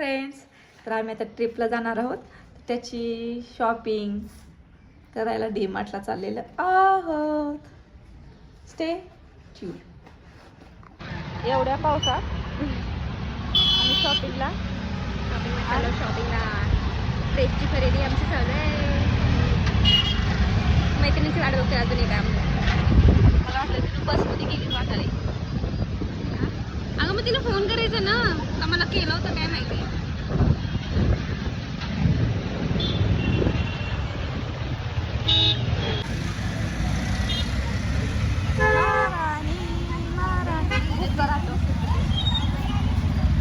Friends तर आम्ही आता ट्रिपला जाणार आहोत. त्याची शॉपिंग करायला डी मार्टला चाललेलं आहोत. स्टे ट्यू एवढ्या पावसात आम्ही शॉपिंगला शॉपिंगला चालू शॉपिंगला ड्रेसची खरेदी आमची चालू आहे. मैत्रिणीची वाट बघते अजून एक आम्ही. मला वाटलं की तू बसमध्ये गेली वाटाले. अगं मग तिला फोन करायचा ना. का मला केलं होतं काय माहिती.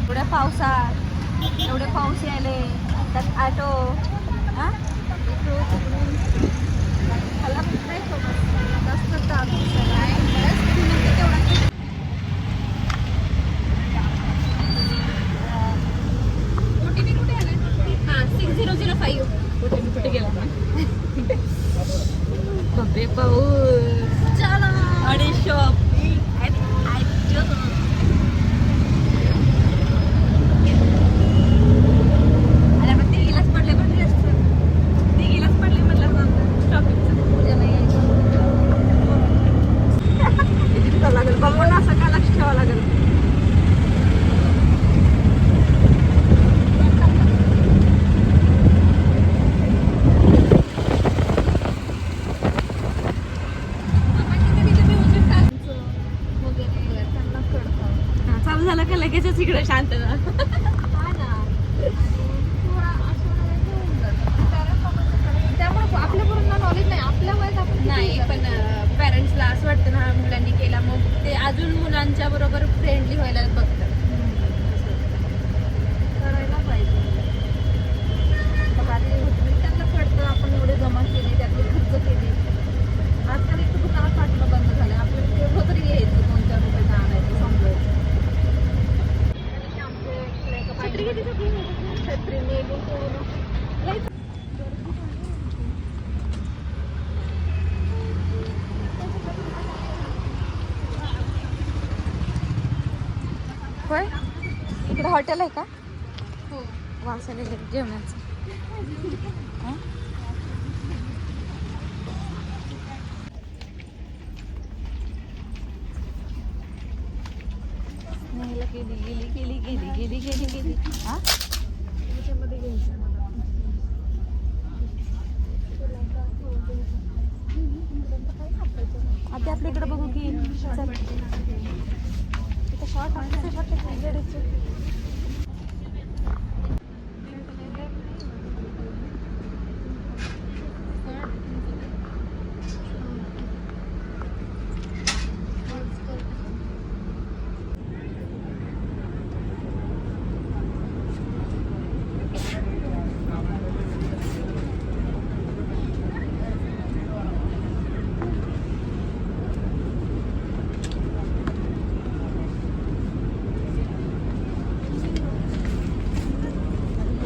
एवढ्या पावसात एवढे पाऊस यायले. त्यात ऑटो हा? नाही सोबत. मस्त ताप दिसला. ओटीपी कुठे आलाय हां सिक्स झिरो झिरो फाईव्ह कुठे मी कुठे गेला बापरे पाऊस चला आणि शॉपिंग आणि आजो. अरे आपण तिघीलाच पडले पण ड्रेस तिघीलाच पडले म्हटलं शॉपिंगचं पूजा नाही यायची लागेल बघून असं का लक्ष ठेवावं लागेल हा, चालू झालं का लगेचच इकडे शांत त्यामुळे आपल्या पोरांना नॉलेज नाही आपल्या वयात आपण नाही पण पॅरेंट्सला असं वाटतं ना मुलांनी केला. मग ते अजून मुलांच्या बरोबर फ्रेंडली व्हायला बघतात. होय इकडे हॉटेल आहे का? हो. वासाले जेवणाचं. हं? गेली गेली गेली गेली गेली गेली गेली. हा? त्याच्यामध्ये घ्यायचं मला आता आपल्या इकडे बघू की. चल. इथं शॉर्ट आहे शॉर्ट लेडीजचे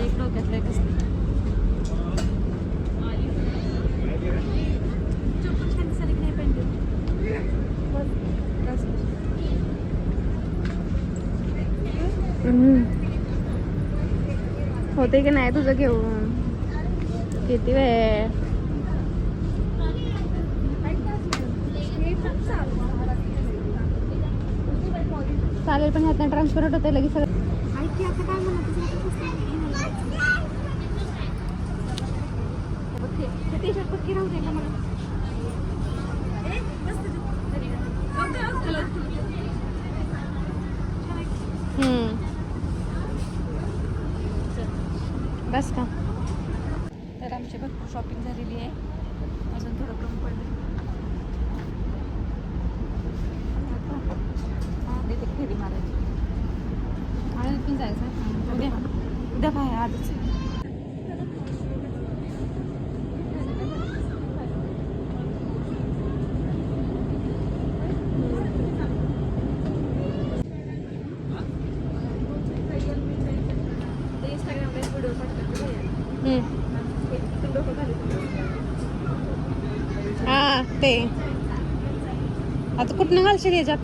एक डोक्यातलं एक असतं. चप्पल छान दिसायला की नाही पेंटिंग? बस, बस. होते की नाही तुझं घेऊन? किती वेळ? चालेल पण ह्यातनं ट्रान्सफर होते लगेच सगळं टी-शर्ट पक्की राहू दे मला. बस का? तर आमची भरपूर शॉपिंग झालेली आहे. अजून थोडं कमी पडलं हा, तिथे फेरी मारायची. आळंद पण जायचं उद्या. उद्या काय आजच हा ते. आता कुठनं घालशील याच्यात?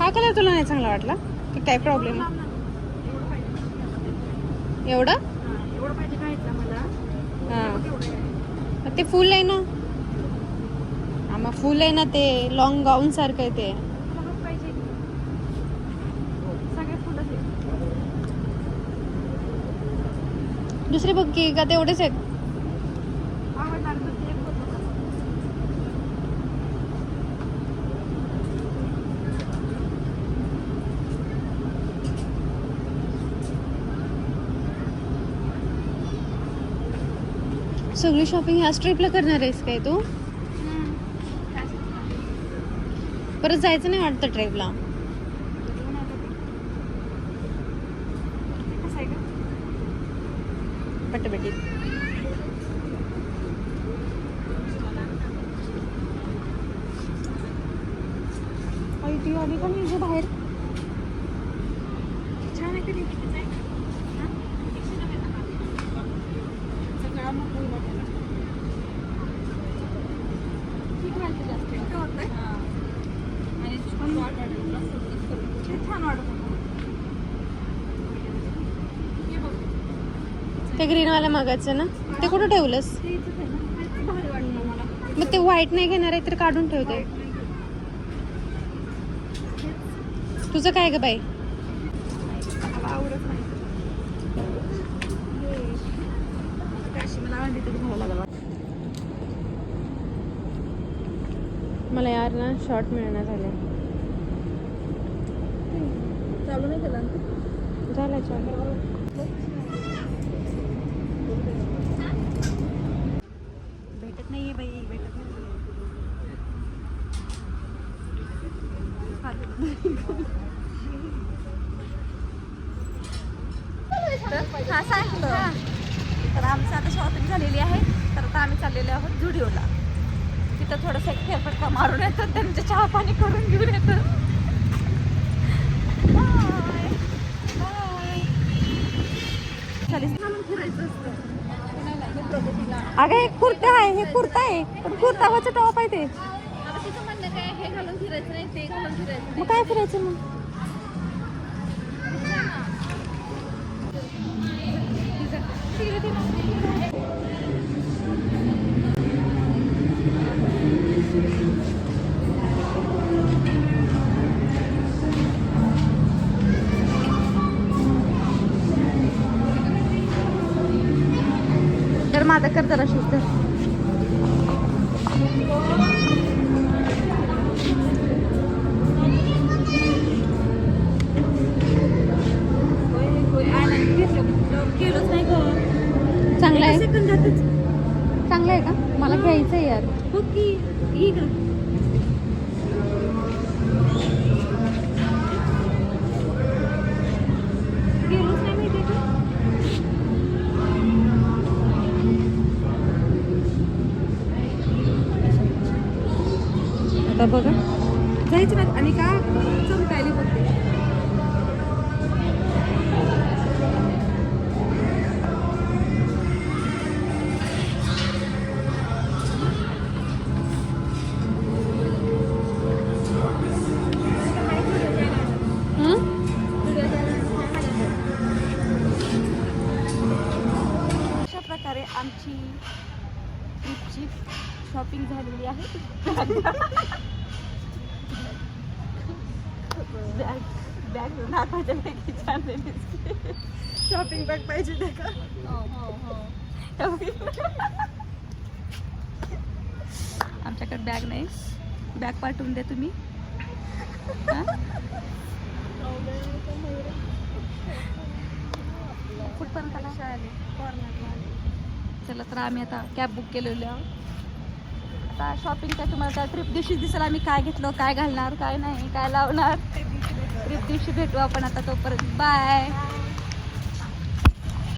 हा कलर तुला नाही चांगला वाटला? की काय प्रॉब्लेम एवढा? एवढं हां. ते फुल आहे ना? आम्हा मग फुल आहे ना ते लॉंग गाऊन सारखं आहे ते पाहिजे सगळे फुलं दुसरे बघ की का तेवढेच आहेत? सगळी शॉपिंग ह्याच ट्रिपला करणार आहेस काय तू? परत जायचं नाही वाटतं ट्रिपला ती आली का नाही गं बाहेर छान आहे कधी सगळा मग ठीक वाटतं जास्त इतकं होतंय? आणि छान वाटत ते ग्रीनवाल्या मागायचं ना? ते कुठं ठेवलंस? मग ते व्हाईट नाही घेणार आहे तर काढून ठेवते. तुझं काय ग बाई? मला यार ना शॉर्ट मिळणार झाले चालू नाही झालं चालेल नाही हा सांगतो तर आमचं आता शॉपिंग झालेली आहे. तर आता आम्ही चाललेलो आहोत जुडिओला. तिथं थोडंसं एक फेरफटका मारून येतं. त्यांचं चहा पाणी करून घेऊन येतं. बाय बाय अगं हे कुर्ता आहे हे कुर्ता आहे. पण कुर्तावाचं टॉप आहे ते आता तिचं म्हणणं काय हे नाही ते घालून फिरायचं मग काय फिरायचं मग? तर माझा कर जरा शुद्ध चांगलं आहे. चांगलं आहे का? मला घ्यायचं आहे यार. हो आता बघा. जायचं आणि का? चमकायला बघते. बॅग पैकी छान शॉपिंग बॅग पाहिजे ते का? आमच्याकडे बॅग नाही. बॅग पाठवून द्या तुम्ही. हा? कुठपर्यंत चला तर आम्ही आता कॅब बुक केलेली आहोत आता शॉपिंग काय तुम्हाला त्या ट्रिप दिवशी दिसेल आम्ही काय घेतलं काय घालणार काय नाही काय लावणार. ट्रिप दिवशी भेटू आपण आता तोपर्यंत. बाय